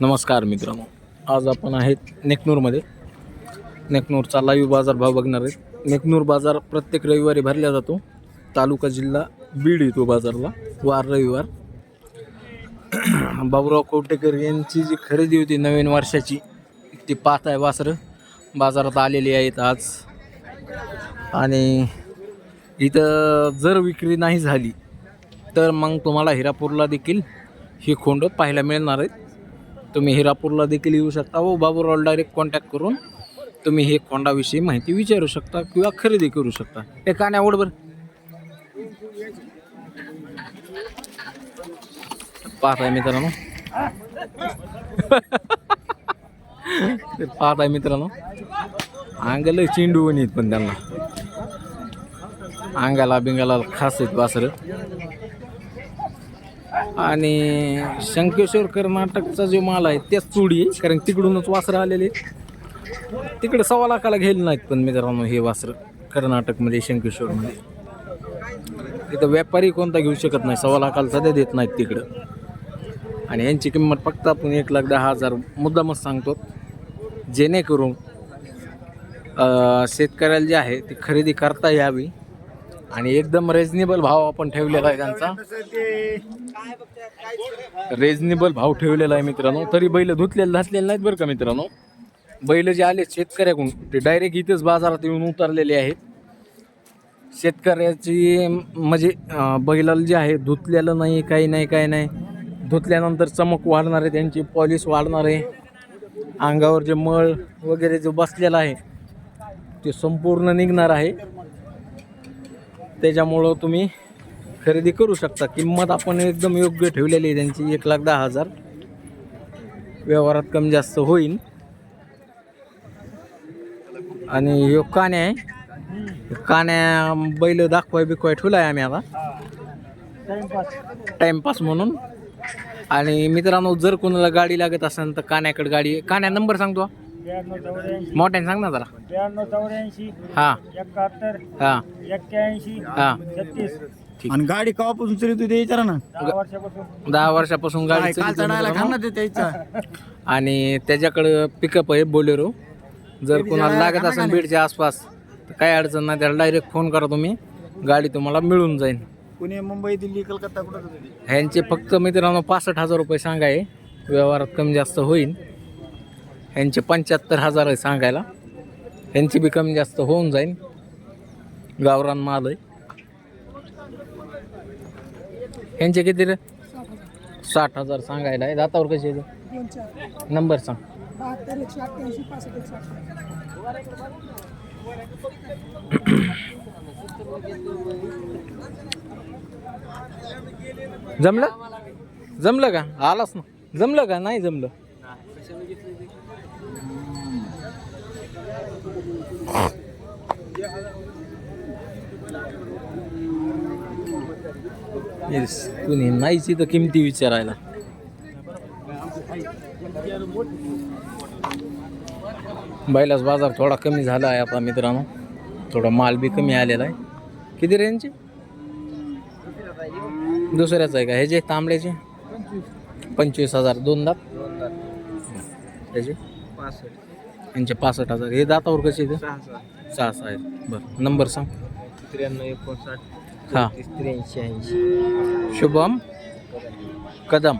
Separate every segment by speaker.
Speaker 1: नमस्कार मित्रांनो आज आपण आहेत नेकनूरमध्ये. नेकनूरचा लाईव्ह बाजार भाव बघणार आहेत. नेकनूर बाजार प्रत्येक रविवारी भरला जातो. तालुका जिल्हा बीड येतो बाजारला. वार रविवार. बाबुराव कोवटेकर यांची जी खरेदी होती नवीन वर्षाची ती पाहत आहे वासरं. बाजारात आलेली आहेत आज. आणि इथं जर विक्री नाही झाली तर मग तुम्हाला हिरापूरला देखील ही खोंड पाहायला मिळणार आहेत. तुम्ही हिरापूरला देखील येऊ शकता व बाबूराव डायरेक्ट कॉन्टॅक्ट करून तुम्ही हे कोंडाविषयी माहिती विचारू शकता किंवा खरेदी करू शकता. हे कान्या ओढ बरं? पाहत मित्रांनो. ते मित्रांनो. अंगाला चेंडू येत पण त्यांना. अंगाला बिंगाला खास आहेत बासरं. आणि शंकेश्वर कर्नाटकचा जो माल आहे त्याच चुडी आहे कारण तिकडूनच वासरं आलेले तिकडे सव्वा लाखाला घ्यायला नाहीत पण मित्रांनो हे वासरं कर्नाटकमध्ये शंकेश्वरमध्ये. तिथं व्यापारी कोणता घेऊ शकत नाही सव्वा लाखाला सध्या देत नाहीत तिकडं. आणि यांची किंमत फक्त आपण एक लाख दहा हजार मुद्दामच सांगतो. जेणेकरून शेतकऱ्याला जे आहे ती खरेदी करता यावी. आणि एकदम रेजनेबल भाव आपण ठेवलेला आहे त्यांचा. रेजनेबल भाव ठेवलेला आहे मित्रांनो. तरी बैल धुतलेले धासलेले नाहीत बरं का मित्रांनो? बैल जे आले शेतकऱ्याकडून ते डायरेक्ट इथेच बाजारात येऊन उतरलेले आहेत. शेतकऱ्याची म्हणजे बैलाला जे आहे धुतलेलं नाही काही नाही काही नाही. धुतल्यानंतर चमक वाढणार आहे त्यांची पॉलिश वाढणार आहे. अंगावर जे मळ वगैरे जो बसलेला आहे ते संपूर्ण निघणार आहे. त्याच्यामुळं तुम्ही खरेदी करू शकता. किंमत आपण एकदम योग्य ठेवलेली आहे त्यांची. एक लाख दहा हजार. व्यवहारात कमी जास्त होईल. आणि ह्यो कान्या आहे. कान्या बैल दाखवाय बिकवाय ठेवला आहे आम्ही आता. टाईमपास म्हणून. आणि मित्रांनो जर कोणाला गाडी लागत असेल तर कान्याकडे गाडी आहे कान्या नंबर सांगतो.
Speaker 2: ब्याण्णव चौऱ्याऐंशी.
Speaker 1: मोठ्याने सांग ना जरा.
Speaker 2: ब्याण्णव चौऱ्याऐंशी.
Speaker 1: हां.
Speaker 2: एकाहत्तर.
Speaker 1: हां.
Speaker 2: एक्क्याऐंशी.
Speaker 1: हां.
Speaker 2: छत्तीस.
Speaker 1: ठीक.
Speaker 3: आणि गाडी कवापासून तरी तू द्यायचा ना.
Speaker 2: दहा वर्षापासून.
Speaker 1: दहा वर्षापासून गाडी
Speaker 3: काल
Speaker 1: चालवते
Speaker 3: चढायला ते
Speaker 1: आणि त्याच्याकडं पिकअप आहे बोलेरो जर कोणाला लागत असेल बीडच्या आसपास तर काही अडचण नाही त्याला डायरेक्ट फोन करा तुम्ही. गाडी तुम्हाला मिळून जाईल.
Speaker 3: पुणे मुंबई दिल्ली कलकत्ता कुठं ते?
Speaker 1: ह्यांचे फक्त मित्रांनो पासष्ट हजार रुपये सांगाय व्यवहारात कमी जास्त होईल. ह्यांचे पंच्याहत्तर हजार आहे सांगायला. ह्यांची बी कमी जास्त होऊन जाईल गावरान माल आहे. ह्यांचे किती रे? साठ हजार सांगायला आहे. दातावर कसे नंबर सांग. जमलं? जमलं का? आलास ना. जमलं का? नाही जमलं. कुणी नाहीच इथं किमती विचारायला. बैलाच बाजार थोडा कमी झाला आहे आता मित्रांनो. थोडा माल बी कमी आलेला आहे. किती रेंजचे दुसऱ्याच आहे का? हे जे तांबड्याचे? पंचवीस हजार दोन दात त्याचे? यांचे पासष्ट हजार. हे दातावर कसे ते सहा सहा. आहेत. बरं. नंबर सांग.
Speaker 2: त्र्याण्णव एकोणसाठ
Speaker 1: हां.
Speaker 2: त्र्याऐंशी ऐंशी.
Speaker 1: शुभम कदम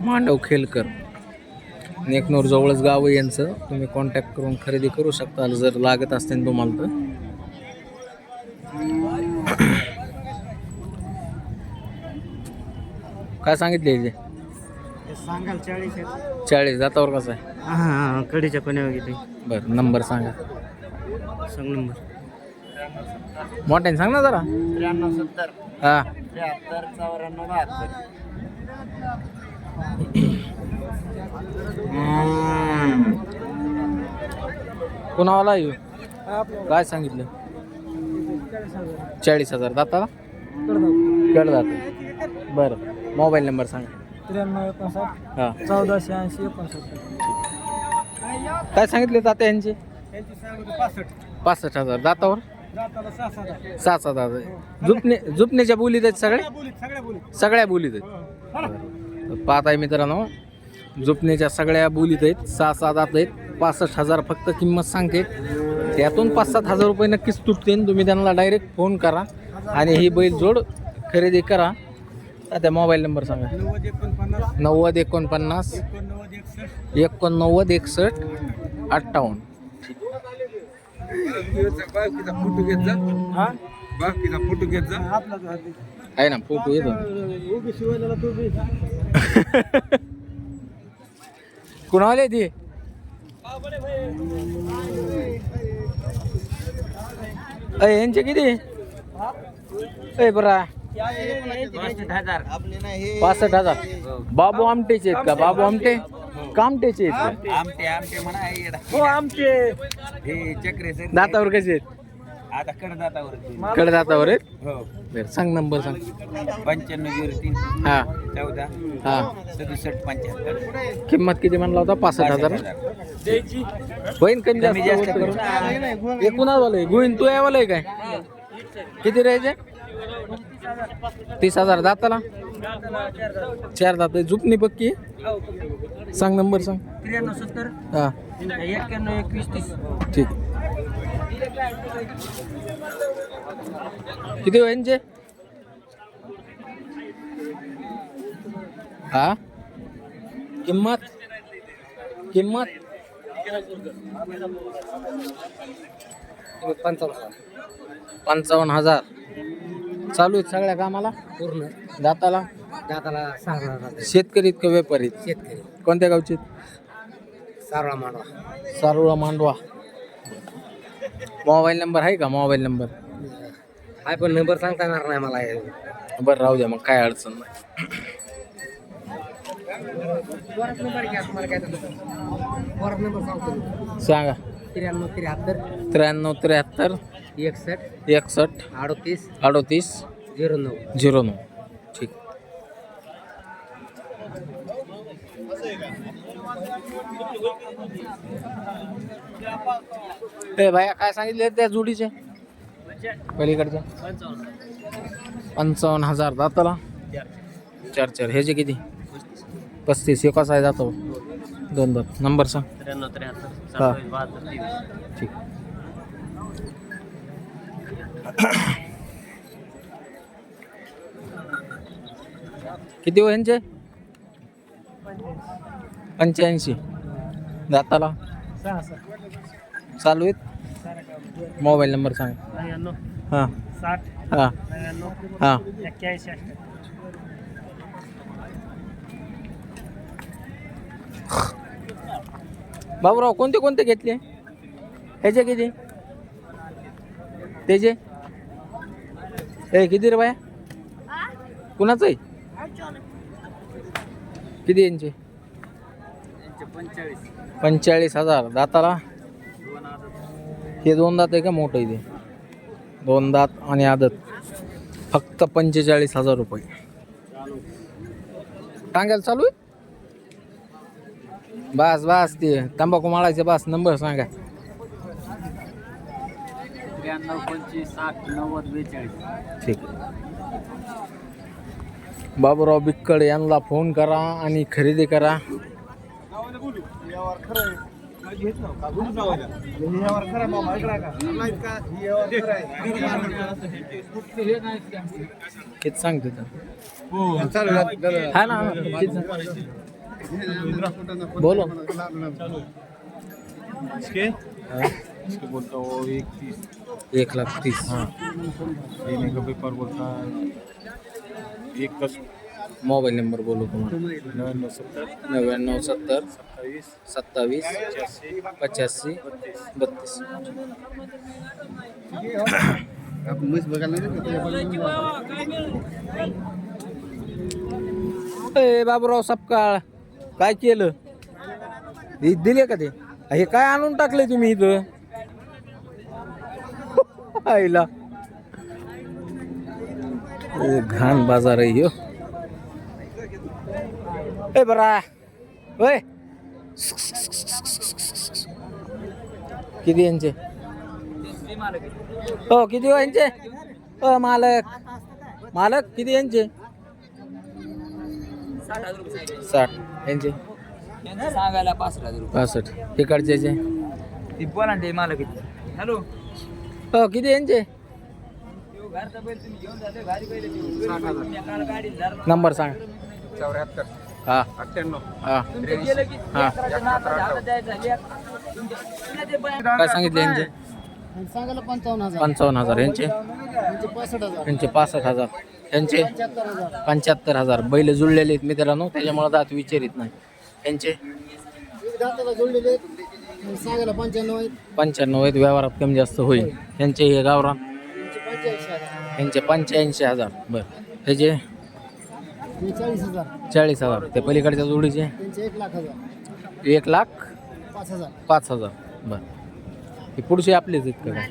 Speaker 1: मांडव खेलकर. नेकनूर जवळच गाव आहे यांचं. तुम्ही कॉन्टॅक्ट करून खरेदी करू शकता. जर लागत असतील तुम्हाला तर. काय सांगितले याचे?
Speaker 2: सांगाल चाळीस
Speaker 1: चाळीस दातावर कसं आहे?
Speaker 2: हां कडीच्या कोण्या वगैरे
Speaker 1: बरं नंबर सांगा.
Speaker 2: सांग नंबर.
Speaker 1: मोठ्याने सांग ना जरा.
Speaker 2: त्र्याण्णव सत्तर.
Speaker 1: हां.
Speaker 2: त्र्याहत्तर चौऱ्याण्णव बहात्तर.
Speaker 1: कुणावाला येऊ काय सांगितलं? चाळीस हजार. जात बरं मोबाईल नंबर सांगा.
Speaker 2: त्र्याण्णव एकोणसाठ
Speaker 1: हां.
Speaker 2: चौदाशे ऐंशी एकोणसत्तर.
Speaker 1: काय सांगितले तात्या यांचे?
Speaker 2: पासष्ट.
Speaker 1: पासष्ट हजार. दातावर?
Speaker 2: जाताला सहा सात
Speaker 1: सात सात हजार झुपणे झुपण्याच्या बोलीत आहेत सगळ्या
Speaker 2: बोलीत सगळ्या बोलीत.
Speaker 1: सगळ्या बोलीत आहेत. तर पाहत आहे मित्रांनो झोपण्याच्या सगळ्या बोलीत आहेत. सहा सहा दात आहेत. पासष्ट हजार फक्त किंमत सांगते. त्यातून पाच सात हजार रुपये नक्कीच तुटतील. तुम्ही त्यांना डायरेक्ट फोन करा आणि ही बैल जोड खरेदी करा. आता मोबाईल नंबर सांगा.
Speaker 3: नव्वद एकोणपन्नास एकोणनव्वद एकसष्ट
Speaker 1: अठ्ठावन्न.
Speaker 3: फोटो फोटो
Speaker 1: आहे ना फोटो येतो.
Speaker 3: कुणाले शिवायला ती?
Speaker 1: यांचे किती? अय बरा. पासष्ट हजार. बाबू आमटेचे आहेत का? बाबू आमटे? कामटेचे आहेत? का
Speaker 3: आमटे आमटे म्हणा
Speaker 1: हो आमटे
Speaker 3: हे चक्रे सर.
Speaker 1: दातावर कसे आहेत?
Speaker 3: आता कडदातावर
Speaker 1: कडे दातावर आहेत?
Speaker 3: हो.
Speaker 1: बरं सांग नंबर सांग.
Speaker 3: पंच्याण्णव झिरो तीन.
Speaker 1: हा.
Speaker 3: चौदा.
Speaker 1: हा.
Speaker 3: सदुसष्ट पंच्याहत्तर.
Speaker 1: किंमत किती म्हणला होता? पासष्ट हजार. होईन कमी
Speaker 3: कमी
Speaker 1: जास्त करून. हे कुणावाला आहे? गोविंद तू यावाला आहे काय? किती राहायचे? तीस हजार दाताला? चार दात. झुपणी पक्की? सांग नंबर सांग.
Speaker 3: त्र्याण्णव सत्तर.
Speaker 1: हा.
Speaker 3: एक्क्याण्णव एकवीस तीस.
Speaker 1: ठीक. किती यांचे? हा? किंमत? किंमत? पंचावन्न हजार. चालू आहेत सगळ्या कामाला?
Speaker 2: पूर्ण.
Speaker 1: दाताला?
Speaker 2: दाताला सांगणार
Speaker 1: शेतकरी आहेत का व्यापारी आहेत?
Speaker 2: शेतकरी.
Speaker 1: कोणत्या गावचे
Speaker 2: सारळा मांडवा.
Speaker 1: सारोळा मांडवा. मोबाईल नंबर आहे का? Mobile number?
Speaker 2: हाय पण नंबर सांगता येणार नाही मला. हे.
Speaker 1: बरं राहू द्या मग. काय अडचण नाही.
Speaker 2: परत नंबर घ्या तुम्हाला काय तसं. परत नंबर सांगतो मी.
Speaker 1: सांगा.
Speaker 2: त्र्याण्णव त्र्याहत्तर.
Speaker 1: त्र्याण्णव त्र्याहत्तर.
Speaker 2: एकसष्ट
Speaker 1: एकसष्ट
Speaker 2: अडतीस.
Speaker 1: अडतीस.
Speaker 2: झिरो नऊ.
Speaker 1: झिरो नऊ. ठीक. ए भाया काय सांगितले त्या जोडीचे? पलीकडच्या पंचावन्न हजार दाताला चार चार. ह्याचे किती? पस्तीस. एकाच आहे जातो दोन दात नंबर सांग.
Speaker 3: त्र्याण्णव त्र्याहत्तर
Speaker 1: हा.
Speaker 3: बहात्तर तेवीस
Speaker 1: ठीक. किती हो यांचे? पंच्याऐंशी. दाताला?
Speaker 2: सहा सहा
Speaker 1: चालू आहेत? मोबाईल नंबर सांग.
Speaker 2: नव्याण्णव.
Speaker 1: हां.
Speaker 2: साठ.
Speaker 1: हां.
Speaker 2: नव्याण्णव.
Speaker 1: हां.
Speaker 2: एक्क्याऐंशी
Speaker 1: बाबूराव कोणते कोणते घेतले? ह्याचे किती? त्याचे? हे किती रे बाया? कुणाचं आहे? किती यांचे?
Speaker 3: पंचेचाळीस
Speaker 1: पंचेचाळीस हजार. दाताला? हे दोन दात आहे का मोठं आहे ते? दोन दात आणि आदत. फक्त पंचेचाळीस हजार रुपये. टांगायला चालू आहे? बस बस ते तंबाखू माळायचे बस नंबर सांगा.
Speaker 3: त्र्याण्णव पंचवीस साठ नव्वद बेचाळीस.
Speaker 1: ठीक. बाबूराव बिक्कड यांना फोन करा आणि खरेदी करा. किती सांगते तर? हा. ना हा ना. किती बोलो. हा.
Speaker 3: बोलतो एक तीस।
Speaker 1: एक लाख तीस।
Speaker 3: देने का पेपर बोलता एक कस
Speaker 1: मोबाईल नंबर बोलू तुम्हाला
Speaker 3: नव्याण्णव सत्तर।
Speaker 1: नव्याण्णव सत्तर।
Speaker 3: सत्तावीस
Speaker 1: सत्तावीस।
Speaker 3: पचासी।
Speaker 1: पचासी। बत्तीस। ए बाबूराव सपकाळ काय केलं? हे दिले का ते? हे काय आणून टाकले तुम्ही इथं? आईला. घाण बाजार आहे ह्यो. ए बरा. होय किती यांचे? हो किती हो यांचे? हो मालक. मालक किती यांचे? साठ. यांचे?
Speaker 4: यांचं सांगायला पाच हजार रुपये.
Speaker 1: पासष्ट. तिकडचे
Speaker 4: ती बोला ना ते मला किती हॅलो.
Speaker 1: हो किती यांचे?
Speaker 4: घरचा बैल तुम्ही घेऊन जाते घरी बैल तुम्ही एकाला गाडीला धरला.
Speaker 1: नंबर सांग.
Speaker 3: चौऱ्याहत्तर.
Speaker 1: हा.
Speaker 3: अठ्ठ्याण्णव.
Speaker 1: हा.
Speaker 4: तुमचं गेलं की
Speaker 1: हा.
Speaker 4: लेकराच्या नाकाच्या हातात द्यायचं. लेक- तुमच्या- तुला ते बैल-
Speaker 1: काय सांगितले यांचे?
Speaker 4: सांगायला पंचावन्न हजार.
Speaker 1: पंचावन्न हजार. यांचे?
Speaker 4: पासष्ट हजार.
Speaker 1: यांचे पासष्ट हजार. यांचे?
Speaker 4: पंच्याहत्तर हजार.
Speaker 1: पंच्याहत्तर हजार. बैल जुळलेले आहेत मित्रांनो त्याच्यामुळे दात विचारित नाही. यांचे?
Speaker 4: एक दाताला जोडलेले आहेत. सांगायला पंच्याण्णव आहेत.
Speaker 1: पंच्याण्णव आहेत. व्यवहारात कमी जास्त होईल. यांचे हे गावरान
Speaker 4: त्यांचे पंच्याऐंशी हजार.
Speaker 1: यांचे पंच्याऐंशी हजार. बरं. ह्याचे
Speaker 4: हे चाळीस हजार.
Speaker 1: चाळीस हजार. ते पलीकडच्या जोडीचे?
Speaker 4: त्यांचे एक लाख हजार.
Speaker 1: एक लाख
Speaker 4: पाच हजार.
Speaker 1: पाच हजार. बरं. हे पुढचे आपलेच आहेत का? काय?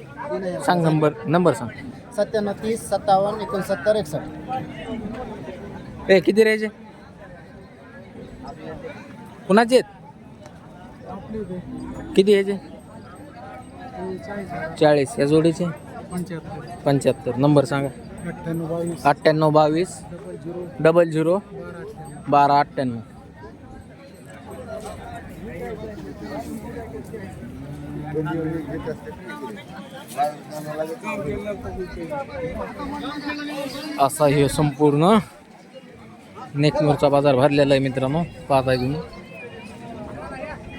Speaker 1: सांग नंबर नंबर सांग.
Speaker 4: सत्त्याण्णव तीस सत्तावन्न एकोणसत्तर एकसष्ट.
Speaker 1: ए किती राहायचे कुणाचे आहेत? किती यायचे चाळीस. या जोडीचे?
Speaker 4: पंच्याहत्तर.
Speaker 1: पंच्याहत्तर. नंबर सांगा.
Speaker 4: अठ्ठ्याण्णव बावीस.
Speaker 1: अठ्ठ्याण्णव बावीस.
Speaker 4: Double zero.
Speaker 1: बारा अठ्ठ्याण्णव. असा हे संपूर्ण नेकनूरचा बाजार भरलेला आहे मित्रांनो. पाहता घेऊन.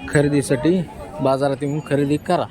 Speaker 1: खरेदीसाठी बाजारात येऊन खरेदी करा.